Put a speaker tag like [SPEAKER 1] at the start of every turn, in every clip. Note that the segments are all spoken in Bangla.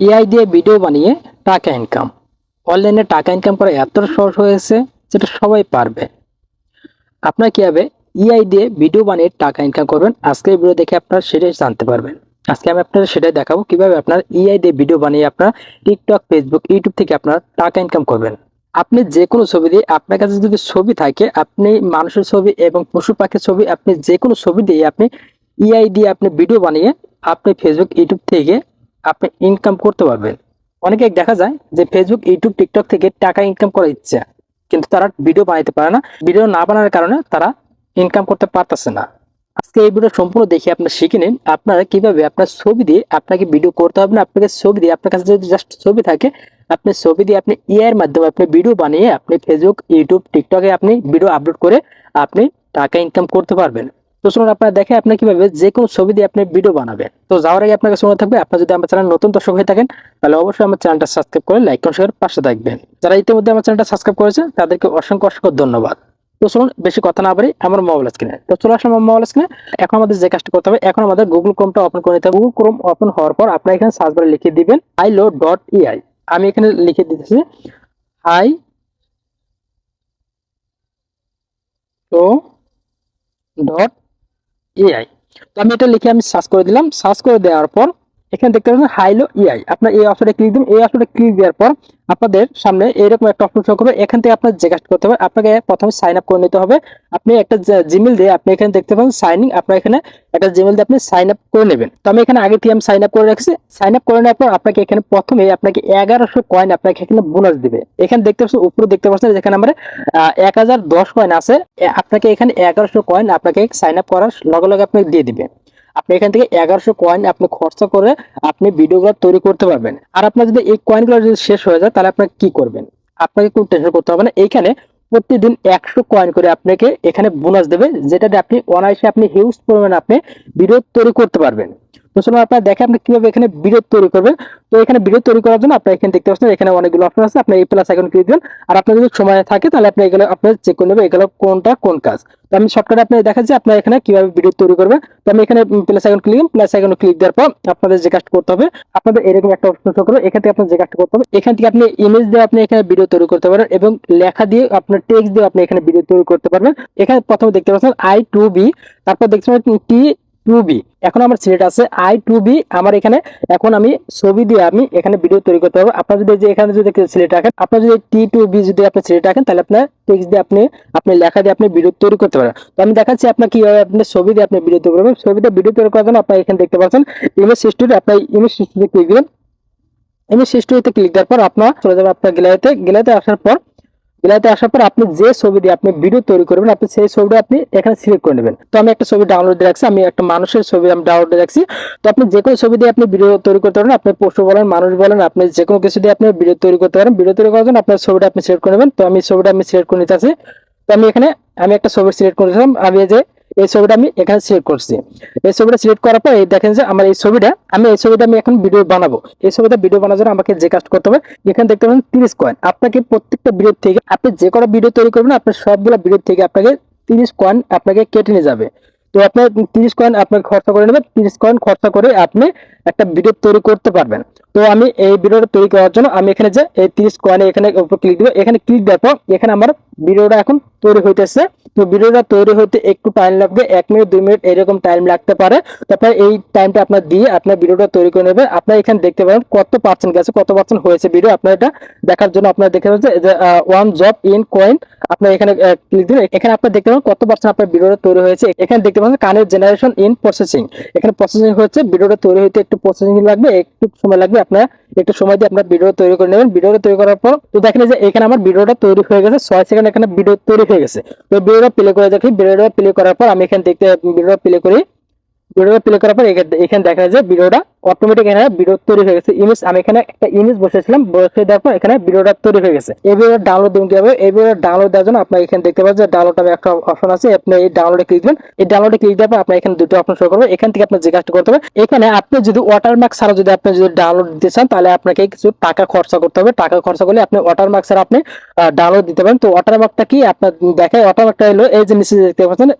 [SPEAKER 1] এআই দিয়ে ভিডিও বানিয়ে টাকা ইনকাম অনলাইনে টাকা ইনকাম করা এত সহজ হয়েছে যেটা সবাই পারবে। আপনারা কীভাবে এআই দিয়ে ভিডিও বানিয়ে টাকা ইনকাম করবেন? আজকে এই ভিডিও দেখে আপনারা সেটাই জানতে পারবেন। আজকে আমি আপনাদের সেটাই দেখাবো কীভাবে আপনার এআই দিয়ে ভিডিও বানিয়ে আপনার টিকটক ফেসবুক ইউটিউব থেকে আপনার টাকা ইনকাম করবেন। আপনি যে কোনো ছবি দিয়ে আপনার কাছে যদি ছবি থাকে, আপনি মানুষের ছবি এবং পশু পাখির ছবি, আপনি যে কোনো ছবি দিয়ে আপনি এআই দিয়ে আপনি ভিডিও বানিয়ে আপনি ফেসবুক ইউটিউব থেকে আপনি ইনকাম করতে পারবেন। অনেকে দেখা যায় যে ফেসবুক ইউটিউব টিকটক থেকে টাকা ইনকাম করার ইচ্ছা, কিন্তু তারা ভিডিও বানাইতে পারে না। ভিডিও না বানানোর কারণে তারা ইনকাম করতে পারতেছে না। আজকে এই ভিডিও সম্পূর্ণ দেখে আপনারা শিখে নিন আপনারা কীভাবে আপনার ছবি দিয়ে আপনাকে ভিডিও করতে হবে না, আপনাকে ছবি দিয়ে আপনার কাছে যদি জাস্ট ছবি থাকে, আপনি ছবি দিয়ে আপনি এর মাধ্যমে আপনি ভিডিও বানিয়ে আপনি ফেসবুক ইউটিউব টিকটকে আপনি ভিডিও আপলোড করে আপনি টাকা ইনকাম করতে পারবেন। তো শুনুন, আপনারা দেখে আপনি কীভাবে যে কোনো ছবি দিয়ে আপনি ভিডিও বানাবেন। তো যাওয়ার আগে আপনাকে শোনা থাকবে, আপনার যদি আমার চ্যানেল নতুন দর্শক হয়ে থাকেন, তাহলে অবশ্যই আমার চ্যানেলটা সাবস্ক্রাইব করে লাইক করে শেয়ার পাশে থাকবেন। যারা ইতিমধ্যে আমার চ্যানেলটা সাবস্ক্রাইব করেছে, তাদেরকে অসংখ্য অসংখ্য ধন্যবাদ। তো শুনুন, বেশি কথা না বাড়ি আমার মোবাইল স্ক্রিনে তো চলে আসলাম আমার মোবাইল স্ক্রিনে এখন আমাদের যে কাজটা করতে হবে, এখন আমাদের গুগল ক্রোমটা ওপেন করে নিতে হবে। গুগল ক্রোম ওপেন হওয়ার পর আপনারা এখানে সার্চ বারে লিখে দিবেন আইলো ডট ইআই আমি এখানে লিখে দিতেছি আই ডট এআই তো আমি এটা লিখে আমি সার্চ করে দিলাম। সার্চ করে দেওয়ার পর এখানে দেখতে পাচ্ছেন হাইলো ইআই আপনার এই অপশনে ক্লিক দিন এই অপশনে ক্লিক দেওয়ার পর আপনাদের সামনে এরকম একটা অপশন শো করবে। এখান থেকে আপনার যে কাজটা করতে হবে, আপনাকে প্রথমে সাইন আপ করে নিতে হবে। আপনি একটা জিমেল দিয়ে আপনি এখানে দেখতে পাবেন সাইনিং আপনার এখানে একটা জিমেল দিয়ে আপনি সাইন আপ করে নেবেন। তো আমি এখানে আগে থেকে সাইন আপ করে রাখছি? সাইন আপ করে নেওয়ার পর আপনাকে এখানে প্রথমে আপনাকে এগারোশো কয়েন আপনাকে এখানে বোনাস দিবে। এখানে দেখতে পাচ্ছেন, উপরে দেখতে পাচ্ছেন যেখানে আমার এক হাজার দশ কয়েন আছে। আপনাকে এখানে এগারোশো কয়েন আপনাকে সাইন আপ করার লগে লগে আপনাকে দিয়ে দিবে। আপনি এখান থেকে এগারোশো কয়েন আপনি খরচা করে আপনি ভিডিওগুলো তৈরি করতে পারবেন। আর আপনার যদি এই কয়েনগুলো যদি শেষ হয়ে যায়, তাহলে আপনার কি করবেন? আপনাকে কোনো টেনশন করতে হবে না। এইখানে প্রতিদিন একশো কয়েন করে আপনাকে এখানে বোনাস দেবে যেটাতে আপনি অনায়াসে আপনি হিউজ পরিমাণে আপনি ভিডিও তৈরি করতে পারবেন। চলুন আপনারা দেখে আপনি কীভাবে এখানে ভিডিও তৈরি করবেন? তো এখানে ভিডিও তৈরি করার জন্য আপনি এখানে দেখতে পাচ্ছেন এখানে অনেকগুলো অপশন আছে। আপনি এই প্লাস আইকন ক্লিক দিবেন। আর আপনার যদি সময় থাকে, তাহলে আপনি এগুলো আপনি চেক করে নেবেন এগুলো কোনটা কোন কাজ। তো আমি শর্টকাটে আপনি দেখাচ্ছি আপনার এখানে কীভাবে ভিডিও তৈরি করবেন। তো আমি এখানে plus icon click plus icon click দেওয়ার পর আপনাদের যে কাজটা করতে হবে, আপনাদের এরকম একটা অপশন শো করবে। এখান থেকে আপনার যে কাজটা করতে হবে, এখান থেকে আপনি ইমেজ দিয়ে আপনি এখানে ভিডিও তৈরি করতে পারেন এবং লেখা দিয়ে আপনার টেক্সট দিয়ে আপনি এখানে ভিডিও তৈরি করতে পারবেন। এখানে প্রথমে দেখতে পাচ্ছেন আই টু বি তারপর দেখতে পাচ্ছেন টি টু বি এখন আমার সিলেক্ট আছে আই টু বি আমার এখানে এখন আমি ছবি দিয়ে আমি এখানে ভিডিও তৈরি করতে পারব। আপনার যদি যে এখানে যদি সিলেক্ট রাখেন আপনার যদি টি টু বি যদি আপনি সিলেক্ট রাখেন তাহলে আপনার টেক্সট দিয়ে আপনি আপনি লেখা দিয়ে আপনি ভিডিও তৈরি করতে পারেন তো আমি দেখাচ্ছি আপনার কীভাবে আপনি ছবি দিয়ে আপনি ভিডিও তৈরি করবেন। ছবি দিয়ে ভিডিও তৈরি করার জন্য আপনার এখানে দেখতে পাচ্ছেন ইমেজ হিস্টোরি আপনার ইমেজ হিস্টোরি ক্লিক দিবেন। ইমেজ হিস্টোরিতে ক্লিক দেওয়ার পর আপনার চলে যাবে আপনার গ্যালারিতে গ্যালারিতে আসার পর গ্যালারিতে আসার পর আপনি যে ছবি দিয়ে আপনি ভিডিও তৈরি করবেন, আপনি সেই ছবিটা আপনি এখানে সিলেক্ট করে নেবেন। তো আমি একটা ছবি ডাউনলোড রাখছি, আমি একটা মানুষের ছবি আমি ডাউনলোড রাখছি। তো আপনি যে কোনো ছবি দিয়ে আপনি ভিডিও তৈরি করতে পারেন, আপনি পশু বলেন, মানুষ বলেন, আপনি যে কোনো কিছু দিয়ে আপনি ভিডিও তৈরি করতে পারেন। ভিডিও তৈরি করার জন্য আপনার ছবিটা আপনি সিলেক্ট করে নেবেন। তো আমি ছবিটা আমি সিলেক্ট করে নিতে তো আমি এখানে, আমি একটা ছবি সিলেক্ট করেছিলাম আমি যে এই ছবিটা আমি এখানে সিলেক্ট করছি। এই ছবিটা সিলেক্ট করার পর দেখেন যে আমার এই ছবিটা, আমি এই ছবিটা আমি এখন ভিডিও বানাবো। এই ছবিটা ভিডিও বানানোর জন্য আমাকে যে কাজ করতে হবে, এখানে দেখতে পাবেন তিরিশ কয়েন আপনাকে প্রত্যেকটা ভিডিও থেকে, আপনি যে কটা ভিডিও তৈরি করবেন, আপনার সবগুলো ভিডিও থেকে আপনাকে তিরিশ কয়েন আপনাকে কেটে নিয়ে যাবে। তো আপনার তিরিশ কয়েন আপনাকে খরচা করে নেবেন। তিরিশ কয়েন খরচা করে আপনি একটা ভিডিও তৈরি করতে পারবেন। তো আমি এই ভিডিওটা তৈরি করার জন্য আমি এখানে যে এই তিরিশ কয়েনে এখানে উপর ক্লিক দিব। এখানে ক্লিক দেওয়ার পর এখানে আমার ভিডিওটা এখন তৈরি হইতেছে। তো ভিডিওটা তৈরি হইতে একটু টাইম লাগবে। এক মিনিট দুই মিনিট এরকম টাইম লাগতে পারে। তারপরে এই টাইমটা আপনার দিয়ে আপনার ভিডিওটা তৈরি করে নেবেন। আপনার এখানে দেখতে পারেন কত পার্সেন্ট গেছে, কত পার্সেন্ট হয়েছে ভিডিও আপনার এটা দেখার জন্য আপনার দেখতে পাচ্ছেন ওয়ান জব ইন কয়েন আপনার এখানে ক্লিক দিন এখানে আপনার দেখতে পাবেন কত পার্সেন্ট আপনার ভিডিওটা তৈরি হয়েছে এখানে দেখতে পাচ্ছেন কানের জেনারেশন ইন প্রসেসিং এখানে প্রসেসিং হচ্ছে ভিডিওটা তৈরি হইতে একটু প্রসেসিং লাগবে একটু সময় লাগবে আপনার একটু সময় দিয়ে আপনার ভিডিও তৈরি করে নেবেন ভিডিওটা তৈরি করার পর তো দেখেন যে এখানে আমার ভিডিওটা তৈরি হয়ে গেছে ছয় সেকেন্ড এখানে ভিডিও তৈরি হয়ে গেছে তো ভিডিওটা প্লে করে দেখি ভিডিওটা প্লে করার পর আমি এখানে দেখতে ভিডিওটা প্লে করি ভিডিওটা প্লে করার পর এখানে- দেখা যায় ভিডিওটা অটোমেটিক এখানে ভিডিও তৈরি হয়ে গেছে। ইমেজ আমি এখানে একটা ইমেজ বসেছিলাম বসে দেওয়ার পর এখানে ভিডিওটা তৈরি হয়ে গেছে। এই ভিডিও ডাউনলোড দেবেন কীভাবে? এই ভিডিও ডাউনলোড দেওয়ার জন্য আপনার এখানে দেখতে পাচ্ছেন যে ডাউনলোড আমি একটা অপশন আছে। আপনি এই ডাউনলোডে ক্লিক দিবেন। এই ডাউনলোডে ক্লিক দেওয়ার পর আপনার এখানে দুটো অপশন শো করবে। এখান থেকে আপনি যে কাজটা করতে হবে, এখানে আপনি যদি ওয়াটারমার্ক ছাড়া যদি আপনি যদি ডাউনলোড দিতে চান, তাহলে আপনাকে কিছু টাকা খরচা করতে হবে। টাকা খরচা করলে আপনি ওয়াটারমার্ক ছাড়া আপনি ডাউনলোড দিতে পারেন। তো ওয়াটারমার্কটা কি? আপনার দেখায় ওয়াটারমার্কটা হলো এই যে নিচে দেখতে পাচ্ছেন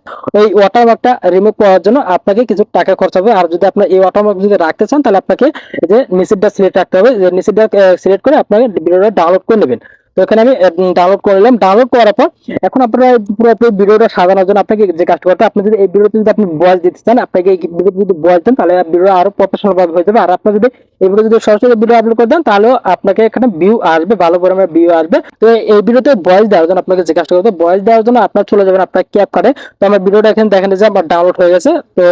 [SPEAKER 1] এই ওয়াটারমার্কটা রিমুভ করার জন্য আপনাকে কিছু টাকা খরচা হবে। আর যদি আপনার এই ওয়াটারমার্ক যদি রাখতে চান, তাহলে আপনাকে যে নিচেরটা সিলেক্ট রাখতে হবে। যে নিচেরটা সিলেক্ট করে আপনাকে ভিডিওটা ডাউনলোড করে নেবেন। তো এখানে আমি ডাউনলোড করে নিলাম। ডাউনলোড করার পর এখন আপনারা পুরো ভিডিওটা সাজানোর জন্য আপনাকে যে কাজটা করতে আপনি যদি এই ভিডিওতে যদি আপনি ভয়েস দিতে চান, আপনাকে এই ভিডিওতে যদি ভয়েস দেন, তাহলে ভিডিও আরও প্রফেশনাল ভাবে হয়ে যাবে। আর আপনি যদি এই ভিডিও যদি সরাসরি ভিডিও আপলোড করে দেন, তাহলেও আপনাকে এখানে ভিউ আসবে, ভালো পরিমাণে ভিউ আসবে। তো এই ভিডিওতে ভয়েস দেওয়ার জন্য আপনাকে যে কাজটা করতে ভয়েস দেওয়ার জন্য আপনার চলে যাবেন আপনার ক্যাপ কার্ডে তো আমার ভিডিওটা এখানে দেখেন যে আমার ডাউনলোড হয়ে গেছে। তো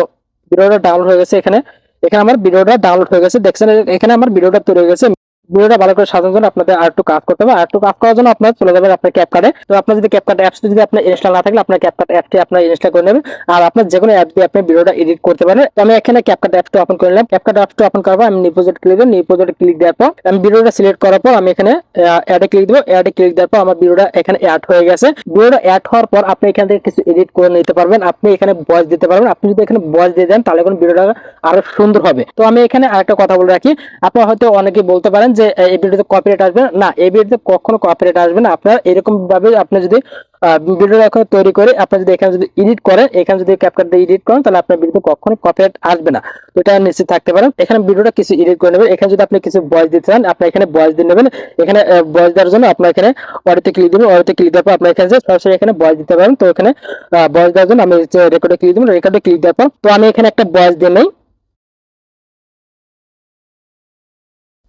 [SPEAKER 1] ভিডিওটা ডাউনলোড হয়ে গেছে এখানে। এখানে আমার ভিডিওটা ডাউনলোড হয়ে গেছে। দেখছেন এখানে আমার ভিডিওটা তৈরি হয়ে গেছে। ভিডিওটা ভালো করে সাজানোর জন্য আপনাদের আর একটু কাজ করতে হবে। আর একটু কাজ করার জন্য আপনার চলে যাবেন আপনার ক্যাপকার্ডে তো আপনার যদি ক্যাপকার্ড অ্যাপস যদি আপনার ইনস্টল না থাকলে আপনার ক্যাপকার্ড অ্যাপটি আপনার ইনস্টল করে নেবেন। আর আপনার যে কোনো অ্যাপ দিয়ে আপনি ভিডিওটা এডিট করতে পারেন। আমি এখানে ক্যাপকার্ড অ্যাপটা ওপেন করে নিলাম। ক্যাপকার্ড অ্যাপটা ওপেন পর আমি নিউ প্রজেক্ট ক্লিক দেবো। নিউ প্রজেক্ট ক্লিক দেওয়ার পর আমি ভিডিওটা সিলেক্ট করার পর আমি এখানে অ্যাডে ক্লিক দেবো। অ্যাডে ক্লিক দেওয়ার পর আমার ভিডিওটা এখানে অ্যাড হয়ে গেছে। ভিডিওটা অ্যাড হওয়ার পর আপনি এখান থেকে কিছু এডিট করে নিতে পারবেন। আপনি এখানে ভয়েস দিতে পারবেন। আপনি যদি এখানে ভয়েস দিয়ে দেন, তাহলে কোনো ভিডিওটা আরও সুন্দর হবে। তো আমি এখানে আরেকটা কথা বলে রাখি। আপনারা হয়তো অনেকে বলতে পারেন যে এই ভিডিওতে কপিরাইট আসবে না। এই ভিডিওতে কখনো কপিরাইট আসবে না। আপনার এরকম ভাবে আপনি যদি ভিডিও এখন তৈরি করে আপনি যদি এখানে যদি এডিট করেন, এখানে যদি ক্যাপকাট দিয়ে এডিট করেন, তাহলে আপনার ভিডিওতে কখনো কপিরাইট আসবে না। এটা নিশ্চিত থাকতে পারেন। এখানে ভিডিওটা কিছু এডিট করে নেবেন। এখানে যদি আপনি কিছু ভয়েস দিতে চান, আপনি এখানে ভয়েস দিয়ে নেবেন। এখানে ভয়েস দেওয়ার জন্য আপনার এখানে অডিওতে ক্লিক দিবেন। অডিওতে ক্লিক দেওয়ার পর আপনার এখানে যে সরাসরি এখানে ভয়েস দিতে পারেন, তো এখানে ভয়েস দেওয়ার জন্য আমি রেকর্ডে ক্লিক দিবেন রেকর্ডে ক্লিক দেওয়ার পর, তো আমি এখানে একটা ভয়েস দিয়ে নেই।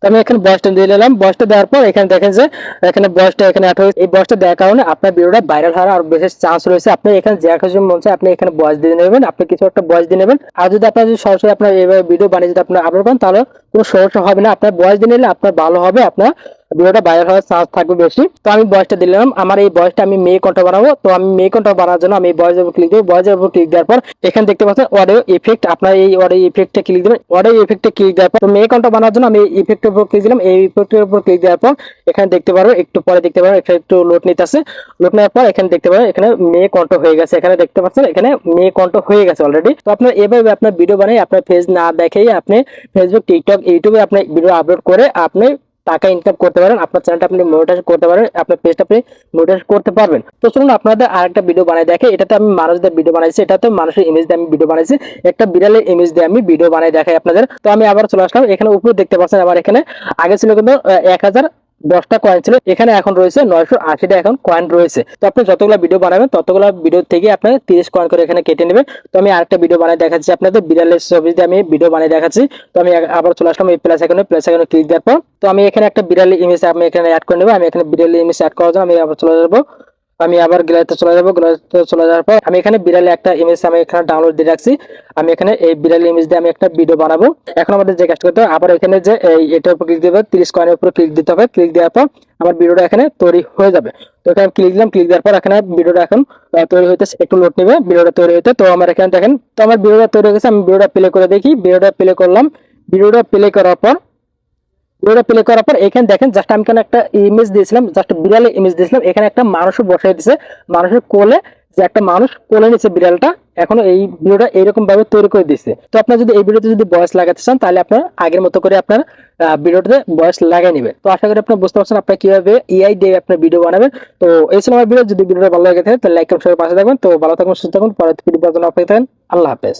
[SPEAKER 1] আমি এখানে বয়সটা দিয়ে নিলাম। বয়সটা দেওয়ার পর এখানে দেখেন যে, এখানে বয়সটা এখানে হয়েছে। এই বয়সটা দেওয়ার কারণে আপনার ভিডিওটা ভাইরাল হওয়ার আরও বেশি চান্স রয়েছে। আপনি এখানে যে কিছু মন চায় আপনি এখানে বয়স দিয়ে নেবেন, আপনি কিছু একটা বয়স দিয়ে নেবেন। আর যদি আপনার যদি সরাসরি আপনার এইভাবে ভিডিও বানিয়ে যদি আপনার আপলোড করেন, তাহলে কোনো সমস্যা হবে না। আপনার বয়স দিয়ে নিলে আপনার ভালো হবে, আপনার ভিডিওটা ভাইরাল হওয়ার চান্স থাকবে বেশি। তো আমি বয়সটা দিলাম। আমার এই বয়সটা আমি মেয়ে কন্ঠ বানাবো। তো আমি মেয়ে কন্ঠ বানানোর জন্য আমি বয়সের উপর ক্লিক দেবো। বয়সের উপর ক্লিক দেওয়ার পর এখানে দেখতে পাচ্ছেন অডিও ইফেক্ট আপনার এই অডিও ইফেক্টে ক্লিক দেবেন। অডিও ইফেক্টে ক্লিক দেওয়ার পর তো মেয়ে কন্ঠ বানানোর জন্য আমি ইফেক্টের উপর ক্লিক দিলাম। এই ইফেক্টের উপর ক্লিক দেওয়ার পর এখানে দেখতে পারব একটু পরে দেখতে পারব এখানে একটু লোড নিতেছে। লোড নেওয়ার পর এখানে দেখতে পারব এখানে মেয়ে কন্ঠ হয়ে গেছে। এখানে দেখতে পাচ্ছেন, এখানে মেয়ে কন্ঠ হয়ে গেছে অলরেডি তো আপনার এভাবে আপনার ভিডিও বানিয়ে আপনার ফেস না দেখেই আপনি ফেসবুক টিকটক ইউটিউবে আপনি ভিডিও আপলোড করে আপনি টাকা ইনকাম করতে পারেন, আপনার চ্যানেলটা আপনি মনিটাইজ করতে পারেন, আপনার পেজটা আপনি মনিটাইজ করতে পারবেন। তো চলুন আপনাদের আরেকটা ভিডিও বানাই দেখে, এটাতে আমি মানুষদের ভিডিও বানাইছি, এটাতে মানুষের ইমেজ দিয়ে আমি ভিডিও বানাইছি, একটা বিড়ালের ইমেজ দিয়ে আমি ভিডিও বানাই দেখাই আপনাদের। তো আমি আবার চলে আসলাম, এখানে উপরে দেখতে পাচ্ছেন আমার এখানে, আগে ছিল কিন্তু এক হাজার দশটা কয়েন ছিল, এখানে এখন রয়েছে নয়শো আশিটা এখন কয়েন রয়েছে। তো আপনি যতগুলো ভিডিও বানাবেন, ততগুলো ভিডিও থেকে আপনার তিরিশ কয়েন করে এখানে কেটে নেবে তো আমি আরেকটা ভিডিও বানিয়ে দেখাচ্ছি আপনাদের, বিড়ালের ছবি দিয়ে আমি ভিডিও বানিয়ে দেখাচ্ছি। তো আমি আবার চলে আসলাম এই প্লাস এখানে প্লাস এখানে ক্লিক দেওয়ার পর। তো আমি এখানে একটা বিড়ালের ইমেজ আমি এখানে অ্যাড করে নেব। আমি এখানে বিড়ালের ইমেজ অ্যাড করার জন্য আমি আবার চলে যাব। আমি আবার গ্যালারিতে চলে যাব। গ্যালারিতে চলে যাওয়ার পর আমি এখানে বিড়ালে একটা ইমেজ আমি এখানে ডাউনলোড দিয়ে রাখছি। আমি এখানে এই বিড়াল ইমেজ দিয়ে আমি একটা ভিডিও বানাবো। এখন আমাদের যে কাজটা করতে হবে, আবার এখানে যে এটার উপর ক্লিক দিতে তিরিশ কয়েনের উপর ক্লিক দিতে হবে। ক্লিক দেওয়ার পর আমার ভিডিওটা এখানে তৈরি হয়ে যাবে। তো এখানে ক্লিক দিলাম। ক্লিক দেওয়ার পর এখানে ভিডিওটা এখন তৈরি হইতে একটু লোড নেবে। ভিডিওটা তৈরি হইতে, তো আমার এখানে দেখেন, তো আমার ভিডিওটা তৈরি হয়ে গেছে। আমি ভিডিওটা প্লে করে দেখি। ভিডিওটা প্লে করলাম। ভিডিওটা প্লে করার পর ভিডিওটা প্লে করার পর এখানে দেখেন জাস্ট আমি এখানে একটা ইমেজ দিয়েছিলাম জাস্ট বিড়ালের ইমেজ দিয়েছিলাম, এখানে একটা মানুষও বসাই দিয়েছে মানুষের কোলে যে একটা মানুষ কোলে নিচ্ছে বিড়ালটা, এখন এই ভিডিওটা এইরকম ভাবে তৈরি করে দিচ্ছে তো আপনার যদি এই ভিডিওতে যদি বয়স লাগাতে চান, তাহলে আপনার আগের মতো করে আপনার ভিডিওটাতে বয়স লাগাই নেবেন। তো আশা করি আপনার বুঝতে পারছেন আপনার কীভাবে এআই দিয়ে আপনার ভিডিও বানাবেন। তো এই ছিল আমার ভিডিও যদি ভিডিওটা ভালো লাগে থাকে, তাহলে লাইক কমেন্ট পাশে থাকবেন। তো ভালো থাকবেন সুস্থ থাকুন, পরবর্তী ভিডিও জন্য অপেক্ষা থাকেন। আল্লাহ হাফেজ।